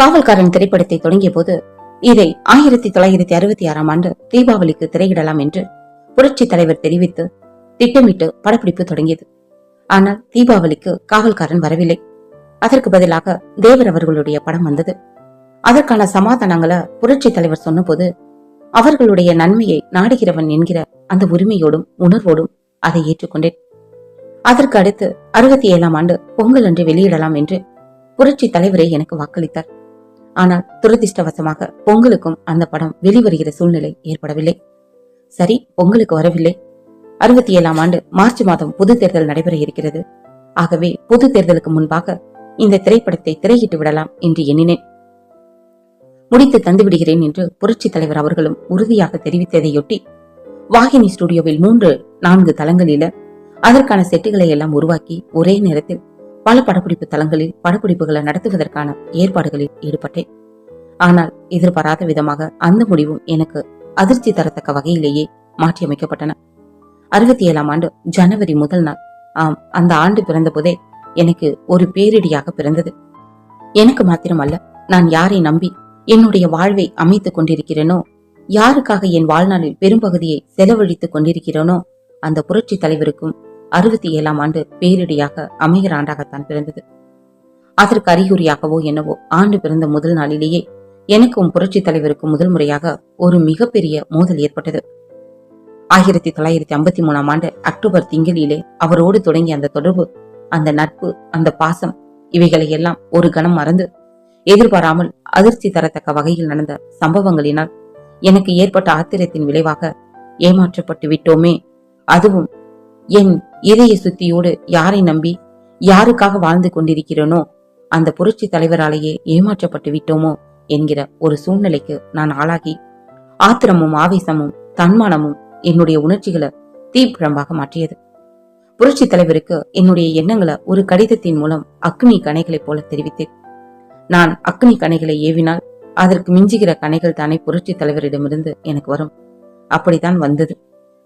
காவல்காரன் திரைப்படத்தை தொடங்கிய போது இதை ஆயிரத்தி தொள்ளாயிரத்தி அறுபத்தி ஆறாம் ஆண்டு தீபாவளிக்கு திரையிடலாம் என்று புரட்சி தலைவர் தெரிவித்து திட்டமிட்டு படப்பிடிப்பு தொடங்கியது. ஆனால் தீபாவளிக்கு காவல்காரன் வரவில்லை. அதற்கு பதிலாக தேவர் அவர்களுடைய படம் வந்தது. அதற்கான சமாதானங்களை புரட்சி தலைவர் சொன்னபோது அவர்களுடைய நன்மையை நாடுகிறவன் என்கிற அந்த உரிமையோடும் உணர்வோடும் அதை ஏற்றுக்கொண்டேன். அதற்கு அடுத்து அறுபத்தி ஏழாம் ஆண்டு பொங்கல் அன்று வெளியிடலாம் என்று புரட்சி தலைவரை எனக்கு வாக்களித்தார். ஆனால் துரதிர்ஷ்டவசமாக பொங்கலுக்கும் அந்த படம் வெளிவருகிற சூழ்நிலை ஏற்படவில்லை. சரி பொங்கலுக்கு வரவில்லை. அறுபத்தி ஏழாம் ஆண்டு மார்ச் மாதம் பொது தேர்தல் நடைபெற இருக்கிறது. ஆகவே பொது தேர்தலுக்கு முன்பாக இந்த திரைப்படத்தை திரையிட்டு விடலாம் என்று எண்ணினேன். முடித்து தந்து விடுகிறேன் என்று புரட்சி தலைவர் அவர்களும் உறுதியாக தெரிவித்ததையொட்டி வாகினி ஸ்டுடியோவில் மூன்று நான்கு தளங்களில அதற்கான செட்டுகளை எல்லாம் உருவாக்கி ஒரே நேரத்தில் பல படப்பிடிப்பு தளங்களில் படப்பிடிப்புகளை நடத்துவதற்கான ஏற்பாடுகளில் ஈடுபட்டேன். ஆனால் எதிர்பாராத விதமாக அந்த முடிவும் எனக்கு அதிர்ச்சி தரத்தக்க வகையிலேயே மாற்றியமைக்கப்பட்டன அறுபத்தி ஏழாம் ஆண்டு ஜனவரி முதல் நாள் ஆம் அந்த ஆண்டு பிறந்தபோதே எனக்கு ஒரு பேரிடியாக பிறந்தது. எனக்கு மாத்திரமல்ல நான் யாரை நம்பி என்னுடைய வாழ்வை அமைத்துக் கொண்டிருக்கிறேனோ யாருக்காக என் வாழ்நாளில் பெரும்பகுதியை செலவழித்துக் கொண்டிருக்கிறேனோ அந்த புரட்சி தலைவருக்கும் அறுபத்தி ஏழாம் ஆண்டு பேரிடியாக அமைகிற ஆண்டாகத்தான் பிறந்தது. அதற்கு அறிகுறியாகவோ என்னவோ ஆண்டு பிறந்த முதல் நாளிலேயே எனக்கும் புரட்சி தலைவருக்கும் முதல் முறையாக ஒரு மிகப்பெரிய மோதல் ஏற்பட்டது. ஆயிரத்தி தொள்ளாயிரத்தி ஐம்பத்தி மூணாம் ஆண்டு அக்டோபர் திங்களிலே அவரோடு தொடங்கிய அந்த தொடர்பு அந்த நட்பு அந்த பாசம் இவைகளை எல்லாம் ஒரு கணம் மறந்து எதிர்பாராமல் அதிர்ச்சி தரத்தக்க வகையில் நடந்த சம்பவங்களினால் எனக்கு ஏற்பட்ட ஆத்திரத்தின் விளைவாக ஏமாற்றப்பட்டு விட்டோமே அதுவும் என் இதய சுத்தியோடு யாரை நம்பி யாருக்காக வாழ்ந்து கொண்டிருக்கிறேனோ அந்த புரட்சி தலைவராலேயே ஏமாற்றப்பட்டு விட்டோமோ என்கிற ஒரு சூழ்நிலைக்கு நான் ஆளாகி ஆத்திரமும் ஆவேசமும் தன்மானமும் என்னுடைய உணர்ச்சிகளை தீப்பிழம்பாக மாற்றியது. புரட்சி தலைவருக்கு என்னுடைய எண்ணங்களை ஒரு கடிதத்தின் மூலம் அக்னி கணைகளைப் போல தெரிவித்தேன். நான் அக்னி கணைகளை ஏவினால் அதற்கு மிஞ்சுகிற கணைகள் தானே புரட்சி தலைவரிடமிருந்து எனக்கு வரும். அப்படித்தான் வந்தது.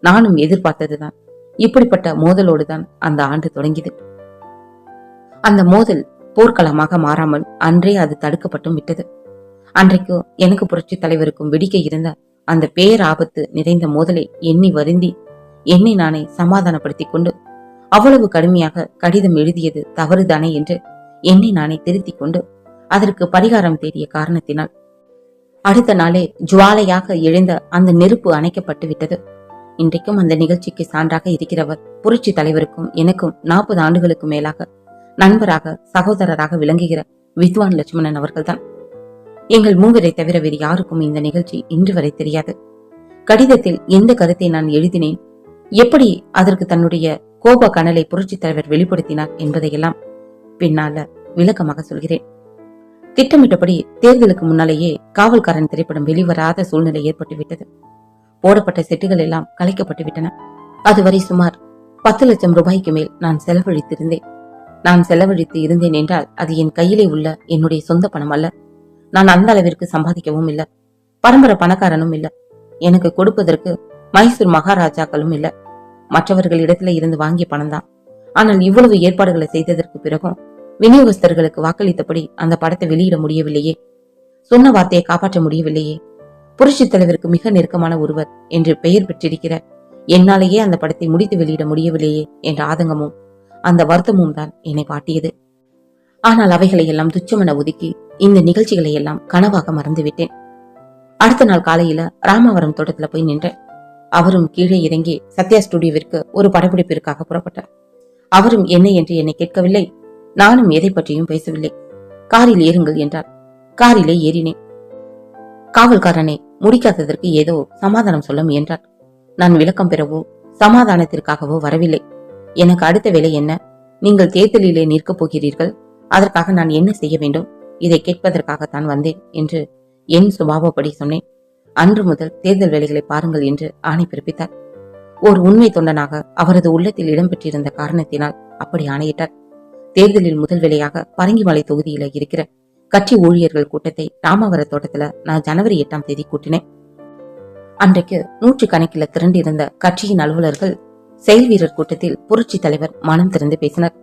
நானும் எதிர்பார்த்ததுதான். இப்படிப்பட்ட மோதலோடுதான் அந்த ஆண்டு தொடங்கியது. அந்த மோதல் போர்க்களமாக மாறாமல் அன்றே அது தடுக்கப்பட்டும் விட்டது. அன்றைக்கு எனக்கு புரட்சி தலைவருக்கும் வெடிக்க இருந்த அந்த பேராபத்து நிறைந்த மோதலை எண்ணி வருந்தி என்னை நானே சமாதானப்படுத்திக் கொண்டு அவ்வளவு கடுமையாக கடிதம் எழுதியது தவறுதானே என்று என்னை நானே திருத்திக் கொண்டு அதற்கு பரிகாரம் தேடிய காரணத்தினால் அடுத்த நாளே ஜுவாலையாக எழுந்த அந்த நெருப்பு அணைக்கப்பட்டு விட்டது. இன்றைக்கும் அந்த நிகழ்ச்சிக்கு சான்றாக இருக்கிறவர் புரட்சி தலைவருக்கும் எனக்கும் நாற்பது ஆண்டுகளுக்கு மேலாக நண்பராக சகோதரராக விளங்குகிற வித்வான் லட்சுமணன் அவர்கள்தான். எங்கள் மூவரை தவிர வேறு யாருக்கும் இந்த நிகழ்ச்சி இன்று வரை தெரியாது. கடிதத்தில் எந்த கருத்தை நான் எழுதினேன்? எப்படி அதற்கு தன்னுடைய கோப கனலை புரட்சி தலைவர் வெளிப்படுத்தினார் என்பதையெல்லாம் பின்னால விளக்கமாக சொல்கிறேன். திட்டமிட்டபடி தேர்தலுக்கு முன்னாலேயே காவல்காரன் திரைப்படம் வெளிவராத சூழ்நிலை ஏற்பட்டுவிட்டது. போடப்பட்ட செட்டுகள் எல்லாம் கலைக்கப்பட்டு விட்டன. அதுவரை சுமார் பத்து லட்சம் ரூபாய்க்கு மேல் நான் செலவழித்திருந்தேன். நான் செலவழித்து இருந்தேன் என்றால் அது என் கையிலே உள்ள என்னுடைய சொந்த பணம் அல்ல. நான் அந்த அளவிற்கு சம்பாதிக்கவும் இல்ல. பரம்பரை பணக்காரனும் இல்ல. எனக்கு கொடுப்பதற்கு மைசூர் மகாராஜாக்களும் இல்ல. மற்றவர்களிடத்துல இருந்து வாங்கிய பணம் தான். ஆனால் இவ்வளவு ஏற்பாடுகளை செய்ததற்கு பிறகும் விநியோகஸ்தர்களுக்கு வாக்களித்தபடி அந்த படத்தை வெளியிட முடியவில்லையே. சொன்ன வார்த்தையை காப்பாற்ற முடியவில்லையே. புரட்சி தலைவருக்கு மிக நெருக்கமான ஒருவர் என்று பெயர் பெற்றிருக்கிறார் என்னாலேயே அந்த படத்தை முடித்து வெளியிட முடியவில்லையே என்ற ஆதங்கமும் அந்த வருத்தமும் தான் என்னை பாட்டியது ஆனால் அவைகளை எல்லாம் துச்சமென ஒதுக்கி இந்த நிகழ்ச்சிகளை எல்லாம் கனவாக மறந்துவிட்டேன். அடுத்த நாள் காலையில ராமவரம் தோட்டத்துல போய் நின்றேன். அவரும் கீழே இறங்கி சத்யா ஸ்டுடியோவிற்கு ஒரு படப்பிடிப்பிற்காக புறப்பட்டார். அவரும் என்ன என்று என்னை கேட்கவில்லை. நானும் எதை பற்றியும் பேசவில்லை. காரில் ஏறுங்கள் என்றார். காரிலே ஏறினேன். காவல்காரனை முடிக்காததற்கு ஏதோ சமாதானம் சொல்ல முயன்றார் நான் விளக்கம் பெறவோ சமாதானத்திற்காகவோ வரவில்லை. எனக்கு அடுத்த வேலை என்ன? நீங்கள் தேர்தலிலே நிற்கப் போகிறீர்கள். அதற்காக நான் என்ன செய்ய வேண்டும்? இதை கேட்பதற்காகத்தான் வந்தேன் என்று என் சுபாவப்படி சொன்னேன். அன்று முதல் தேர்தல் வேலைகளை பாருங்கள் என்று ஆணை பிறப்பித்தார். ஒரு உண்மை தொண்டனாக அவரது உள்ளத்தில் இடம்பெற்றிருந்த காரணத்தினால் அப்படி ஆணையிட்டார். தேர்தலில் முதல் வேலையாக பரங்கிமலை தொகுதியில இருக்கிற கட்சி ஊழியர்கள் கூட்டத்தை ராமவர தோட்டத்துல நான் ஜனவரி எட்டாம் தேதி கூட்டினேன். அன்றைக்கு நூற்று கணக்கில் திரண்டிருந்த கட்சியின் அலுவலர்கள் செயல் வீரர் கூட்டத்தில் புரட்சி தலைவர் மனம் திறந்து பேசினர்.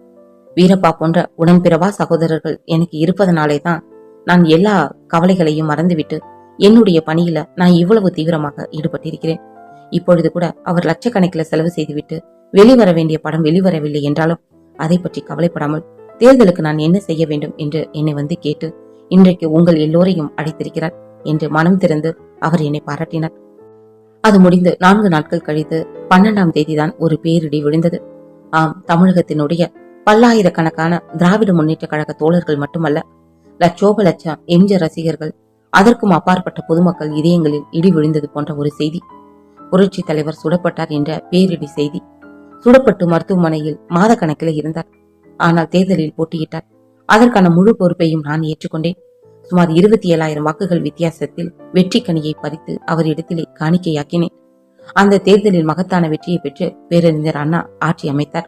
வீரப்பா போன்ற உடன்பிறவா சகோதரர்கள் எனக்கு இருப்பதனாலே தான் நான் எல்லா கவலைகளையும் மறந்துவிட்டு என்னுடைய பணியில நான் இவ்வளவு தீவிரமாக ஈடுபட்டிருக்கிறேன். இப்பொழுது கூட அவர் லட்சக்கணக்கில் செலவு செய்துவிட்டு வெளிவர வேண்டிய படம் வெளிவரவில்லை என்றாலும் அதை பற்றி கவலைப்படாமல் தேர்தலுக்கு நான் என்ன செய்ய வேண்டும் என்று என்னை வந்து கேட்டு இன்றைக்கு உங்கள் எல்லோரையும் அழைத்திருக்கிறார் என்று மனம் திறந்து அவர் என்னை பாராட்டினார். அது முடிந்து நான்கு நாட்கள் கழித்து பன்னெண்டாம் தேதிதான் ஒரு பேரிடி விழுந்தது. ஆம் தமிழகத்தினுடைய பல்லாயிரக்கணக்கான திராவிட முன்னேற்ற கழக தோழர்கள் மட்டுமல்ல லட்சோப லட்சம் எம்ஜ ரசிகர்கள் அதற்கும் அப்பாற்பட்ட பொதுமக்கள் இதயங்களில் இடி விழுந்தது போன்ற ஒரு செய்தி. புரட்சி தலைவர் சுடப்பட்டார் என்ற பேரிடி செய்தி. சுடப்பட்டு மருத்துவமனையில் மாதக்கணக்கில் இருந்தார். ஆனால் தேர்தலில் போட்டியிட்டார். அதற்கான முழு பொறுப்பையும் நான் ஏற்றுக்கொண்டேன். சுமார் இருபத்தி ஏழாயிரம் வாக்குகள் வித்தியாசத்தில் வெற்றி கனியை பறித்து அவர் இடத்திலே காணிக்கையாக்கினேன். அந்த தேர்தலில் மகத்தான வெற்றியை பெற்று பேரறிஞர் அண்ணா ஆட்சி அமைத்தார்.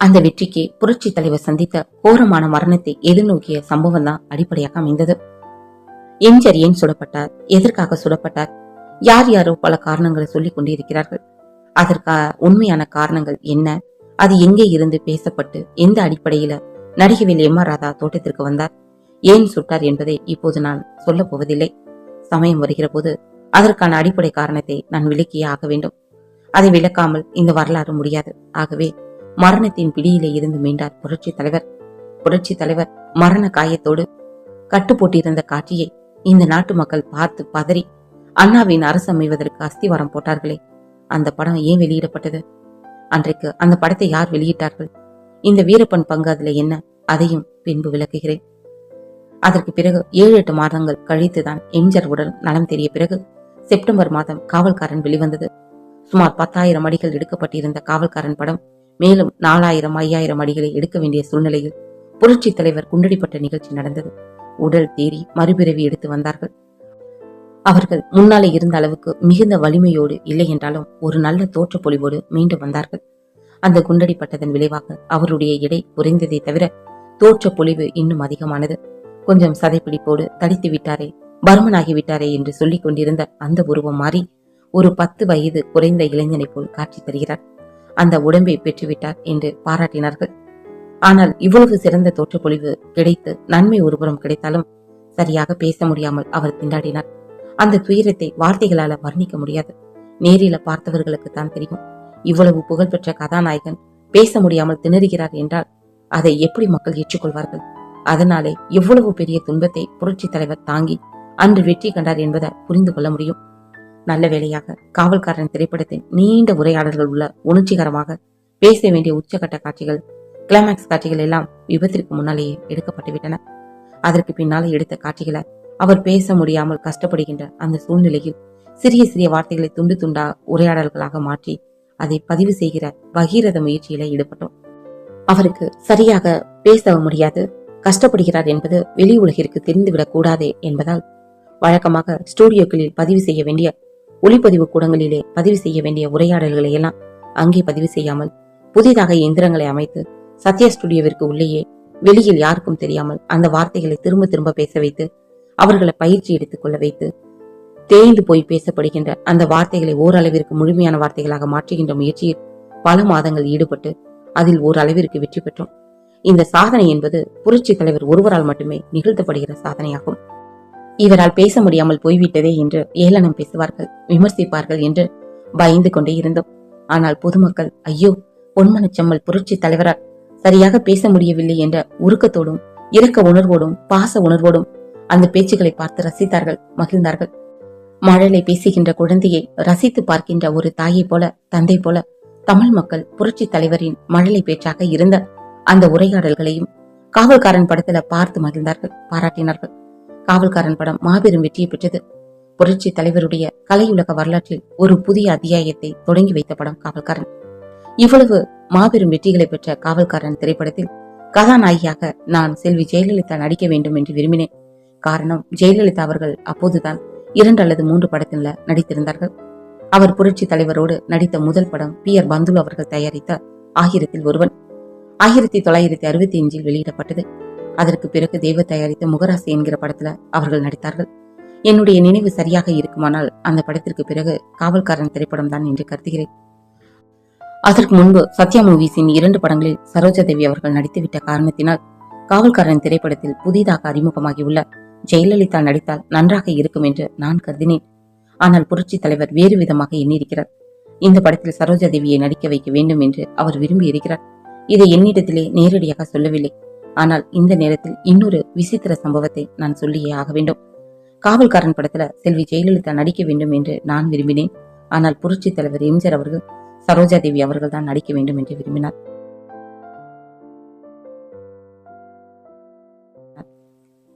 அந்த வெற்றிக்கு புரட்சி தலைவர் சந்தித்த கோரமான மரணத்தை எதிர்நோக்கிய சம்பவம் தான் அடிப்படையாக அமைந்தது. எம்ஜிஆர் ஏன் சுடப்பட்டார்? எதற்காக சுடப்பட்டார்? யார் யாரோ பல காரணங்களை சொல்லிக் கொண்டிருக்கிறார்கள். அதற்காக உண்மையான காரணங்கள் என்ன? அது எங்கே இருந்து பேசப்பட்டு எந்த அடிப்படையில நடிகை எம் ஆர் ராதா தோட்டத்திற்கு வந்தார். ஏன் சுட்டார் என்பதை இப்போது நான் சொல்லப் போவதில்லை. சமயம் வருகிற போது அதற்கான அடிப்படை காரணத்தை நான் விளக்கியே ஆக வேண்டும். அதை விளக்காமல் இந்த வரலாறு முடியாது. ஆகவே மரணத்தின் பிடியிலே இருந்து மீண்டார் புரட்சி தலைவர். புரட்சி தலைவர் மரண காயத்தோடு கட்டு போட்டிருந்த காட்சியை இந்த நாட்டு மக்கள் பார்த்து பதறி அண்ணாவின் அரசு அமைவதற்கு அஸ்திவாரம் போட்டார்களே. அந்த படம் ஏன் வெளியிடப்பட்டது? அன்றைக்கு அந்த படத்தை யார் வெளியிட்டார்கள்? இந்த வீரப்பன் பங்கு அதுல என்ன? அதையும் பின்பு விளக்குகிறேன். அதற்கு பிறகு ஏழு எட்டு மாதங்கள் கழித்துதான் எம்ஜிஆர் உடல் நலம் தெரிய பிறகு செப்டம்பர் மாதம் காவல்காரன் வெளிவந்தது. சுமார் பத்தாயிரம் அடிகள் எடுக்கப்பட்டிருந்த காவல்காரன் படம் மேலும் நாலாயிரம் ஐயாயிரம் அடிகளை எடுக்க வேண்டிய சூழ்நிலையில் புரட்சி தலைவர் குண்டடிப்பட்ட நிகழ்ச்சி நடந்தது. உடல் தேறி மறுபிறவி எடுத்து வந்தார்கள். அவர்கள் முன்னாலே இருந்த அளவுக்கு மிகுந்த வலிமையோடு இல்லை என்றாலும் ஒரு நல்ல தோற்ற பொலிவோடு மீண்டு வந்தார்கள். அந்த குண்டடிப்பட்டதன் விளைவாக அவருடைய எடை குறைந்ததை தவிர தோற்ற பொலிவு இன்னும் அதிகமானது. கொஞ்சம் சதைப்பிடிப்போடு தடித்து விட்டாரே பர்மனாகி விட்டாரே என்று சொல்லிக் கொண்டிருந்த அந்த உருவம் மாறி ஒரு பத்து வயது குறைந்த இளைஞனை போல் காட்சி தருகிறார். அந்த உடம்பை பெற்றுவிட்டார் என்று பாராட்டினார்கள். ஆனால் இவ்வளவு சிறந்த தோற்றப்பொழிவு கிடைத்து நன்மை ஒருபுறம் கிடைத்தாலும் சரியாக பேச முடியாமல் அவர் திண்டாடினார். அந்த துயரத்தை வார்த்தைகளால வர்ணிக்க முடியாது. நேரில பார்த்தவர்களுக்கு தான் தெரியும். இவ்வளவு புகழ்பெற்ற கதாநாயகன் பேச முடியாமல் திணறுகிறார் என்றால் அதை எப்படி மக்கள் ஏற்றுக்கொள்வார்கள்? அதனாலே எவ்வளவு பெரிய துன்பத்தை புரட்சி தலைவர் தாங்கி அன்று வெற்றி கண்டார் என்பதை புரிந்து கொள்ள முடியும். நல்ல வேளையாக காவல்காரன் திரைப்படத்தின் நீண்ட உரையாடல்கள் உள்ள உணர்ச்சிகரமாக பேச வேண்டிய உச்சகட்ட காட்சிகள் கிளைமேக்ஸ் காட்சிகள் எல்லாம் விபத்திற்கு முன்னாலேயே எடுக்கப்பட்டு விட்டன. அதற்கு பின்னாலே எடுத்த காட்சிகளை அவர் பேச முடியாமல் கஷ்டப்படுகின்ற அந்த சூழ்நிலையில் சிறிய சிறிய வார்த்தைகளை துண்டு துண்டா உரையாடல்களாக மாற்றி அதை பதிவு செய்கிற பகீரத முயற்சியில ஈடுபட்டோம். அவருக்கு சரியாக பேச முடியாது. கஷ்டப்படுகிறார் என்பது வெளி உலகிற்கு தெரிந்துவிடக் கூடாதே என்பதால் வழக்கமாக ஸ்டூடியோக்களில் பதிவு செய்ய வேண்டிய ஒளிப்பதிவு கூடங்களிலே பதிவு செய்ய வேண்டிய உரையாடல்களை எல்லாம் அங்கே பதிவு செய்யாமல் புதிதாக எந்திரங்களை அமைத்து சத்யா ஸ்டுடியோவிற்கு உள்ளேயே வெளியில் யாருக்கும் தெரியாமல் அந்த வார்த்தைகளை திரும்ப திரும்ப பேச வைத்து அவர்களை பயிற்சி எடுத்துக் கொள்ள வைத்து தேய்ந்து போய் பேசப்படுகின்ற அந்த வார்த்தைகளை ஓரளவிற்கு முழுமையான வார்த்தைகளாக மாற்றுகின்ற முயற்சியில் பல மாதங்கள் ஈடுபட்டு அதில் ஓரளவிற்கு வெற்றி பெற்றோம். இந்த சாதனை என்பது புரட்சி தலைவர் ஒருவரால் மட்டுமே நிகழ்த்தப்படுகிற சாதனையாகும். இவரால் பேச முடியாமல் போய்விட்டதே என்று ஏளனம் பேசுவார்கள் விமர்சிப்பார்கள் என்று பயந்து கொண்டே இருந்தோம். ஆனால் பொதுமக்கள் ஐயோ பொன்மனச்செம்மல் புரட்சி தலைவரால் சரியாக பேச முடியவில்லை என்ற உருக்கத்தோடும் இரக்க உணர்வோடும் பாச உணர்வோடும் அந்த பேச்சுக்களை பார்த்து ரசித்தார்கள் மகிழ்ந்தார்கள். மழலை பேசுகின்ற குழந்தையை ரசித்து பார்க்கின்ற ஒரு தாயை போல தந்தை போல தமிழ் மக்கள் புரட்சி தலைவரின் மழலை பேச்சாக இருந்த அந்த உரையாடல்களையும் காவல்காரன் படத்துல பார்த்து மகிழ்ந்தார்கள் பாராட்டினார்கள். காவல்காரன் படம் மாபெரும் வெற்றியை பெற்றது. புரட்சி தலைவருடைய கலையுலக வரலாற்றில் ஒரு புதிய அத்தியாயத்தை தொடங்கி வைத்த படம் காவல்காரன். இவ்வளவு மாபெரும் வெற்றிகளை பெற்ற காவல்காரன் திரைப்படத்தில் கதாநாயகியாக நான் செல்வி ஜெயலலிதா நடிக்க வேண்டும் என்று விரும்பினேன். காரணம் ஜெயலலிதா அவர்கள் அப்போதுதான் இரண்டு அல்லது மூன்று படத்தில நடித்திருந்தார்கள். அவர் புரட்சி தலைவரோடு நடித்த முதல் படம் பி ஆர் பந்துலு அவர்கள் தயாரித்த ஆயிரத்தில் ஒருவன். ஆயிரத்தி தொள்ளாயிரத்தி அறுபத்தி அஞ்சில் வெளியிடப்பட்டது. அதற்கு பிறகு தெய்வ தயாரித்த முகராசி என்கிற படத்துல அவர்கள் நடித்தார்கள். என்னுடைய நினைவு சரியாக இருக்குமானால் அந்த படத்திற்கு பிறகு காவல்காரன் திரைப்படம் தான் என்று கருதுகிறேன். அதற்கு முன்பு சத்யா மூவிஸின் இரண்டு படங்களில் சரோஜா தேவி அவர்கள் நடித்துவிட்ட காரணத்தினால் காவல்காரன் திரைப்படத்தில் புதிதாக அறிமுகமாகியுள்ள ஜெயலலிதா நடித்தால் நன்றாக இருக்கும் என்று நான் கருதினேன். ஆனால் புரட்சி தலைவர் வேறு விதமாக எண்ணியிருக்கிறார். இந்த படத்தில் சரோஜா தேவியை நடிக்க வைக்க வேண்டும் என்று அவர் விரும்பி இருக்கிறார் இதை என்னிடத்திலே நேரடியாக சொல்லவில்லை. ஆனால் இந்த நேரத்தில் இன்னொரு விசித்திர சம்பவத்தை நான் சொல்லியே ஆக வேண்டும். காவல்காரன் படத்துல செல்வி ஜெயலலிதா நடிக்க வேண்டும் என்று நான் விரும்பினேன். ஆனால் புரட்சி தலைவர் எம்ஜிஆர் அவர்கள் சரோஜா தேவி அவர்கள் தான் நடிக்க வேண்டும் என்று விரும்பினார்.